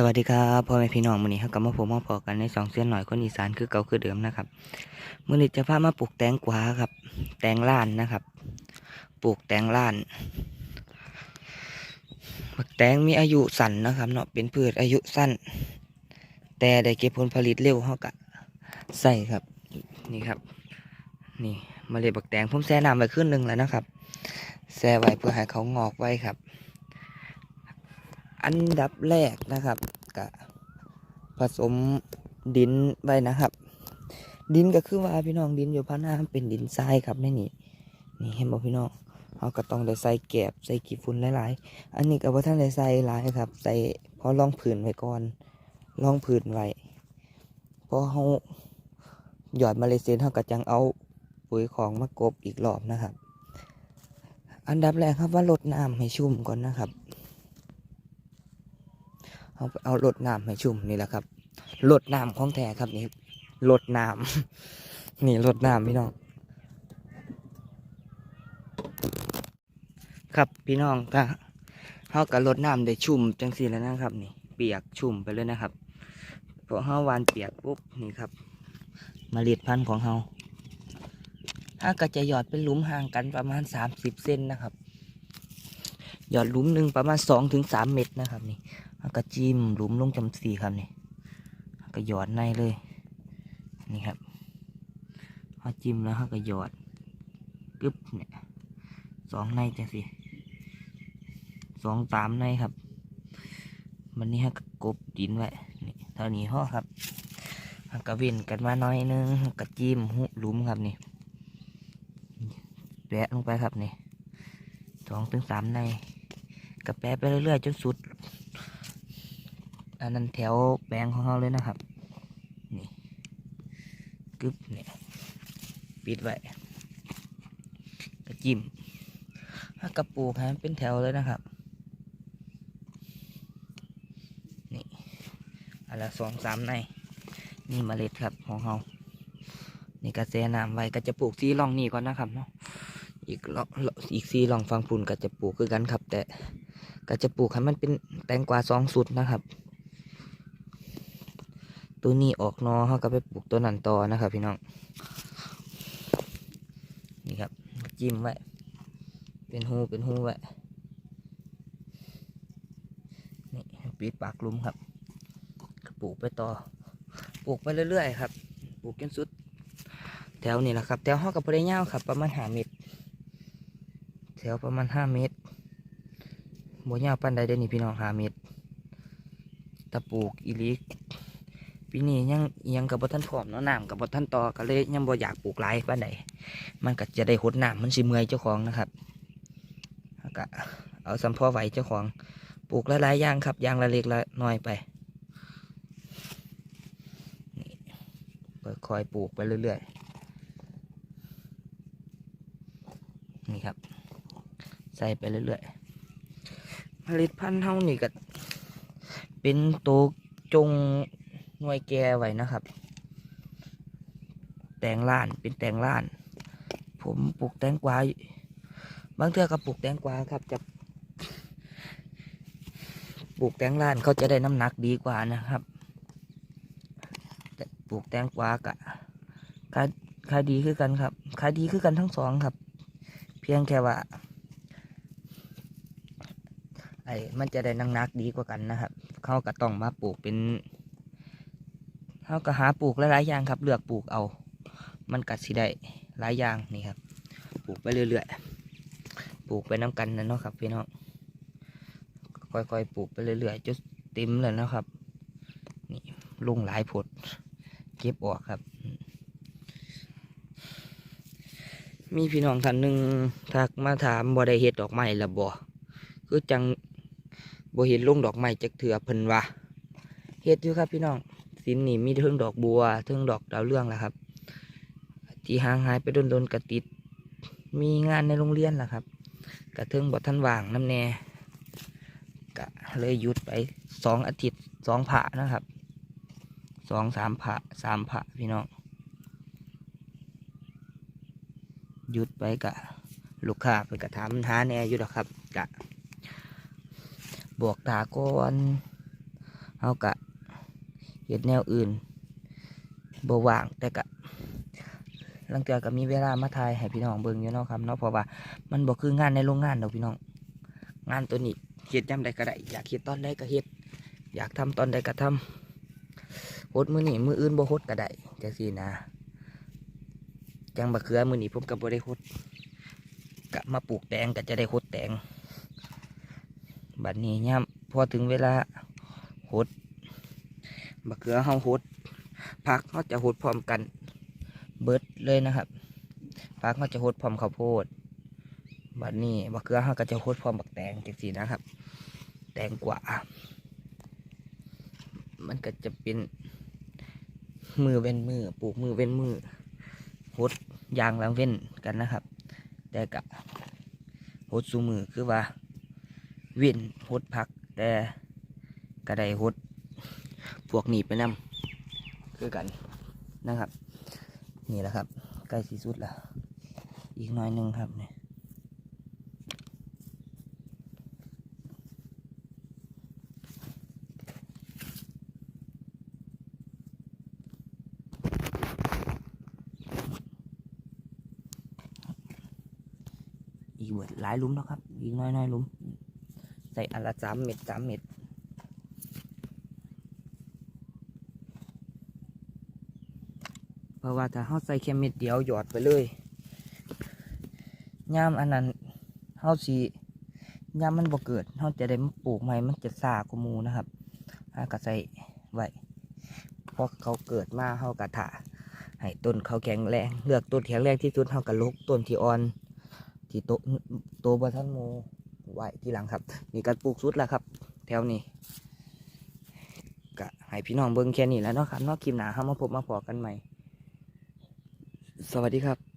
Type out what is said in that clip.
สวัสดีครับพ่อแม่พี่น้องมื้อนี้ครับกลับมาผมมาพอกันในสองเส้นหน่อยคนอีสานคือเก่าคือเดิมนะครับมื้อนี้จะพามาปลูกแตงกวาครับ แตงล้านนะครับ ปลูกแตงล้านบักแตงมีอายุสั้นนะครับเนาะเป็นพืชอายุสั้น แต่ได้เก็บผลผลิตเร็วเฮากะใส่ครับ นี่ครับ นี่เมาเลยบักแตงผมแช่น้ำไว้ขึ้นหนึ่งแล้วนะครับแช่ไว้เพื่อให้เขางอกไว้ครับ อันดับแรกนะครับกะผสมดินไว้นะครับ ดินก็คือว่าพี่น้องดินอยู่พะนาเป็นดินทรายครับในนี่นี่เห็นบอกพี่น้องเราก็ต้องได้ใส่แกบใส่กี่ฝุ่นหลายๆ อันนี้ก็บ่ท่านได้ใส่หลายครับ ใส่พอลองผืนไว้ก่อนลองผืนไว้พอเขาหยอดมาเลเซียเขาก็จังเอาปุ๋ยของมากบอีกรอบนะครับ อันดับแรกครับว่าลดน้ำให้ชุ่มก่อนนะครับ เอาเอาลดน้ำให้ชุ่มนี่แหละครับลดน้ำของแท้ครับนี่ลดน้ำนี่ลดน้ำพี่น้องครับพี่น้องก็เขากับลดน้ำได้ชุ่มจังสีแล้วนะครับ นี่ เปียกชุ่มไปเลยนะครับพอเขาวานเปียกปุ๊บนี่ครับมเมล็ดพันธุ์ของเขาถ้าก็จะหยอดเป็นหลุมห่างกันประมาณสามสิบเซนนะครับ หยอดหลุมหนึ่งประมาณสองถึงสามเม็ดนะครับ นี่ ก็จิ้มหลุมลงจำสีครับนี่ก็หยอดในเลย นี่ครับพอจิ้มแล้วเขาก็หยอดกึบเนี่ยสองในจังสิสองสามในครับมันนี้ฮะกกบดินไว้นี่เท่านี้ห่อครับแล้วก็เว้นกันมาหน้อยนึงแล้วก็จิ้มหุหลุมครับนี่แปะลงไปครับนี่สองถึงสามในก็แปะไปเรื่อยๆจนสุด อันนั้นแถวแปลงของเราเลยนะครับ นี่กึบเนี่ยปิดไว้กระจิ้มถ้ากระปูกให้มันเป็นแถวเลยนะครับ นี่อันละสองสามในนี่เมล็ดครับของเรานี่กระแสน้ำไว้ก็จะปลูกซีร่องนี่ก่อนนะครับเนาะอีกร่องอีกซีร่องฟังปุ่นก็จะปลูกคือกันครับ แต่ก็จะปลูกให้มันเป็นแตงกวาสองสุดนะครับ ตัวนี้ออกนอเขาก็ไปปลูกตัวนั้นต่อนะครับ พี่น้อง นี่ครับ จิ้มไว้ เป็นหูเป็นหูไว้ นี่ปิดปากลุมครับ ปลูกไปต่อ ปลูกไปเรื่อยๆครับ ปลูกจนสุด แถวนี้แหละครับ แถวห้องกับปริยาครับ ประมาณห้าเมตร แถวประมาณห้าเมตรบัวยาปั้นใดเด้อนี่พี่น้องห้าเมตรตะปลูกอีลิก ปีนี้ยังยังกับบท่านพร้อมเนาะน้ำกับบท่านต่อก็เลยยังบ่อยากปลูกหลายปานใดมันก็จะได้หดน้ำมันสิเมื่อยเจ้าของนะครับก็เอาสัมพอไหวเจ้าของปลูกหลายๆอย่างครับอย่างละเล็กละน้อยไปนี่ค่อยๆปลูกไปเรื่อยๆนี่ครับ ใส่ไปเรื่อยๆเมล็ดพันธุ์เท่านี่ก็เป็นตัวจง หน่วยแกไว้นะครับ แตงล้านเป็นแตงล้าน ผมปลูกแตงกวาบางเทื่อก็ปลูกแตงกวาครับจะปลูกแตงล้านเขาจะได้น้ำหนักดีกว่านะครับแต่ปลูกแตงกวากะขายขายดีคือกันครับขายดีคือกันทั้งสองครับ เพียงแค่ว่าไอ้มันจะได้น้ำหนักดีกว่ากันนะครับ เขาก็ต้องมาปลูกเป็น เขาก็หาปลูกหลายๆอย่างครับ เลือกปลูกเอา มันกัดสิได้หลายอย่างนี่ครับ ปลูกไปเรื่อยๆ ปลูกไปน้ำกันนะเนาะครับพี่น้อง ค่อยๆ ปลูกไปเรื่อยๆจนเต็มเลยนะครับ นี่ลุงหลายผดเก็บออกครับ มีพี่น้องท่านหนึ่งทักมาถามบ่ได้เห็ดดอกไม้ละบ่คือจังบ่เห็นลุงดอกไม้จักเถื่อเพิ่นว่าเห็ดอยู่ครับพี่น้อง สินนี่มีเทิงดอกบัวเทิงดอกดาวเรื่องแหละครับ ที่ห่างหายไปโดนๆกระติด มีงานในโรงเรียนแหละครับกระเทิงบอท่านว่างน้ำแน่กะเลยหยุดไปสองอาทิตย์สองผะนะครับสองสามผะสามผะพี่น้องหยุดไปกะลูกค้าไปกระถามหาแน่อยู่ดอกครับกะบอกตาก่อนเฮากะ เฮ็ดแนวอื่นบว่างแต่กะลังเทื่อก็มีเวลามาถ่ายให้พี่น้องเบิ่งอยู่เนาะครับเนาะเพราะว่ามันบ่คืองานในโรงงานดอกพี่น้อง งานตัวนี้เฮ็ดยามใดก็ได้อยากเฮ็ดตอนใดก็เฮ็ดอยากทำตอนใดก็ทำโฮดมือนี้มื้ออื่นบ่โฮดก็ได้จังซี่นะจังบะเขือมือนี้ผมก็บ่ได้โฮดกะมาปลูกแตงก็จะได้โฮดแตงบัดนี้ยามพอถึงเวลาโฮด บะเขือเฮาโฮดผักเฮาจะโฮดพร้อมกันเบิดเลยนะครับผักเฮาจะโฮดพร้อมข้าวโพดบัดนี้บักเขือเฮาก็จะโคตรพร้อมบักแตงจังซี่นะครับ แตงกว่า มันก็จะเป็นมือเว้นมือปลูกมือเว้นมือโหดยางลังเว้นกันนะครับ แต่กะโหดสูมือคือว่าเว้นโหดพักแต่กระไดโหด พวกหนีบไปนำคือกันนะครับ นี่แหละครับ ใกล้สีสุดแล้ว อีกหน้อยหนึงครับเนี่ยอีกเบิดหลายหลุมแล้วครับ อีกน้อยน้อยๆหลุม ใส่อันละสามเม็ดสามเม็ด เพราะว่าถ้าเขาใส่แค่เม็ดเดียวหยอดไปเลยย่ามอันนั้นเขาสีย่ามมันบ่เกิดเขาจะได้ปลูกใหม่มันจะซากว่าหมูนะครับถ้าก็ใส่ไว้พอเขาเกิดมาเขากระถาให้ต้นเขาแข็งแรงเลือกต้นแข็งแรงที่สุดเขากระลกต้นที่อ่อนที่โตโตบท่านโมไหวที่หลังครับมีการปลูกสุดแล้วครับ แถวนี้ก็ให้พี่น้องเบิ่งแค่นี้แล้วเนาะครับนอกคลิปหนาเข้ามาพบมาพอกันใหม่ สวัสดีครับ